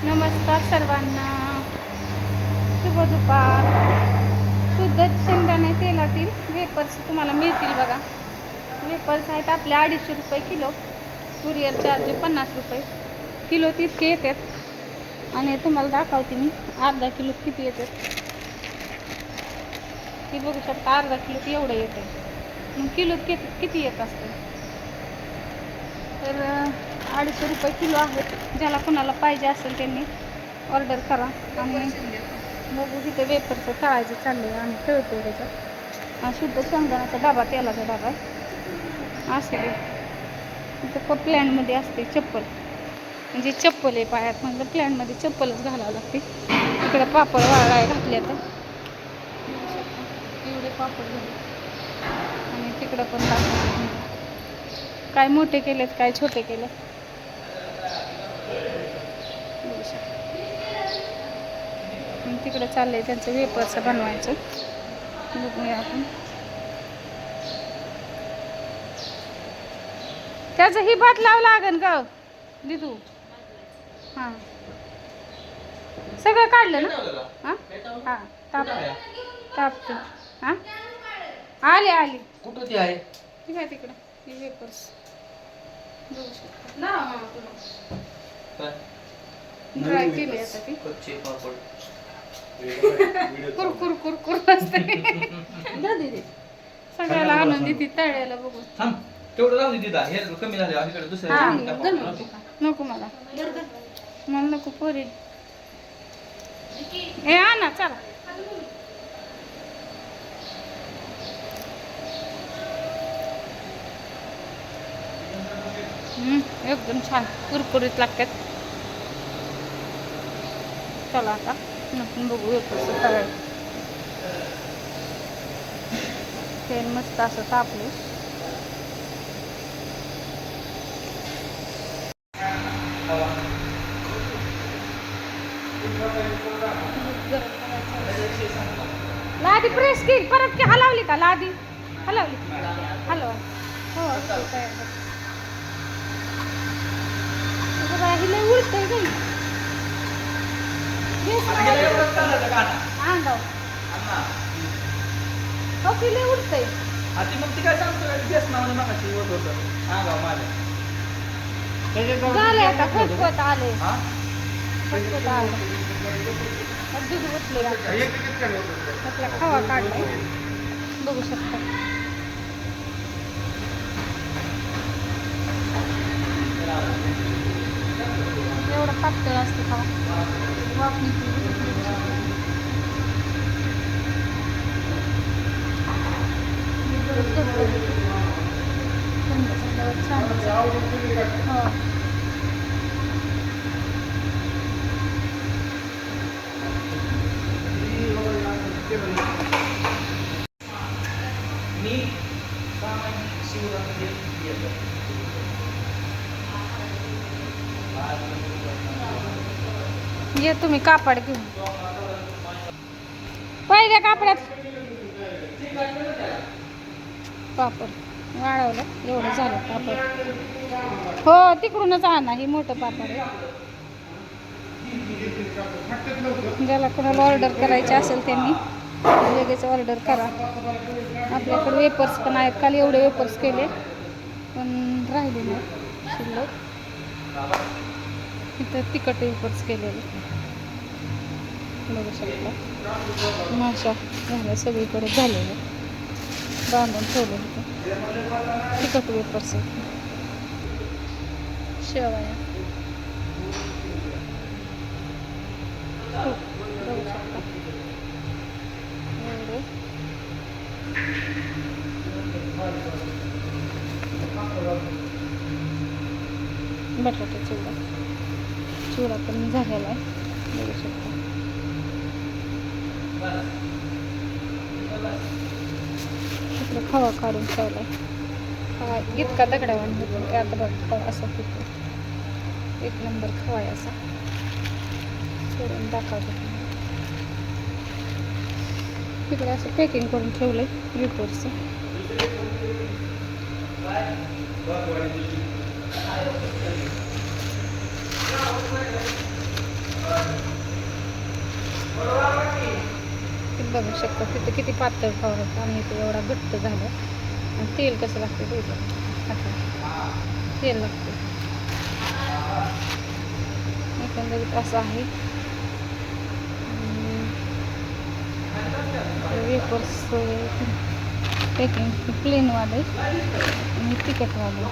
नमस्कार सर्वांना. शुभ दुपार. शुद्ध शेंगदाणे तेलातील वेपर्स तुम्हाला मिळतील बघा. वेपर्स आहेत आपले अडीचशे रुपये किलो. कुरिअर चार्ज पन्नास रुपये. किलो तितके येतात. आणि तुम्हाला दाखवते मी अर्धा किलो किती येतात. ती बघू शकता अर्धा किलो एवढं येते मग किलो किती किती येत असते? तर अडीचशे रुपये किलो आहेत. ज्याला कोणाला पाहिजे असेल त्यांनी ऑर्डर करा. आणि बघू तिथे वेपरचं तळायचं चाललं आहे आणि तळतो त्याच्यात आणि शुद्ध शेंगदाण्याचा डबा तेलाचा डबा आहे. असे इथं प प्लॅनमध्ये असते चप्पल. म्हणजे चप्पल आहे पायात म्हणजे प्लॅनमध्ये चप्पलच घालावं लागते. इकडं पापड वाळाय घातले आता. एवढे पापड झाले आणि तिकडं पण दाखवते. काय मोठे केलेत काय छोटे केले तिकडे चाललंय त्यांचं वेपर्स बनवायचं. बघूया आपण. त्याचं ही भात लाव लागन का दिदू. हां. सगळं काढलं ना? हां? हां ताप. तापतो. हां? आले आले. कुठं ती आहे? ठीक आहे तिकडं वेपर्स ड्राय केले आता ती. कच्चे पापड. कुर कुर कुर कुर असते. सगळ्याला आणून देते तळ्याला बघून. थांब. तेवढं राहू दे तिथं. हे कमी झाले. अलीकडे दुसऱ्या ठिकाणी टाकू. नको. मला. मला नको पोरी. ए आणा चला. एकदम छान. कुरकुरीत लागतात. चला आता आपण बघू कसं करायचं तेल मस्त असं तापले. लादी प्रेस केली. परत की हलवली का? लादी? हलवली. हलवा. हो किले उडतंय. हा ती मग ती काय सांगतो बेस नावाने मगाशी होत होतं. सांगाव माझ्या आता आले. हा? फटफट आले. दूध उठले आपला खावा काढलाय. बघू शकता. एवढं पातळ असते खावा. वापणी ये तुम्ही कापड घेऊन. पहिल्या कापडात पापड. वाढवलं एवढं झालं पापड. हो तिकडूनच आणा हे मोठं पापड आहे. ज्याला कोणाला ऑर्डर करायची असेल त्यांनी लगेच ऑर्डर करा. आपल्याकडे वेपर्स पण आहेत. काल एवढे वेपर्स केले पण राहिले नाही शिल्लक. इथं तिखट वेपर्स केलेले. बघू शकता. माशा झाल्या सगळीकडे झालेल्या बांधून ठेवले इथं तिखट वेपर्स आहेत शेवया हो, बघू शकता एवढे बटाटा चिवडा चिवडा पण झालेला आहे बघू शकता इकडं खवा काढून ठेवला खवा इतका दगडावान होतो की आता बघ खवा असा होतो एक नंबर खवा आहे असा. सोडून दाखवतो तिकडे असं पॅकिंग करून ठेवलंय रिपोर्टचं बघू शकता तिथं किती पातळ फ्लॉवर होतं आणि इथं एवढा घट्ट झालं. आणि तेल कसं लागतं ते तेल लागतं. एकंदरीत असं आहे. वेपर्स पॅकिंग प्लेनवाले आणि तिखटवाले.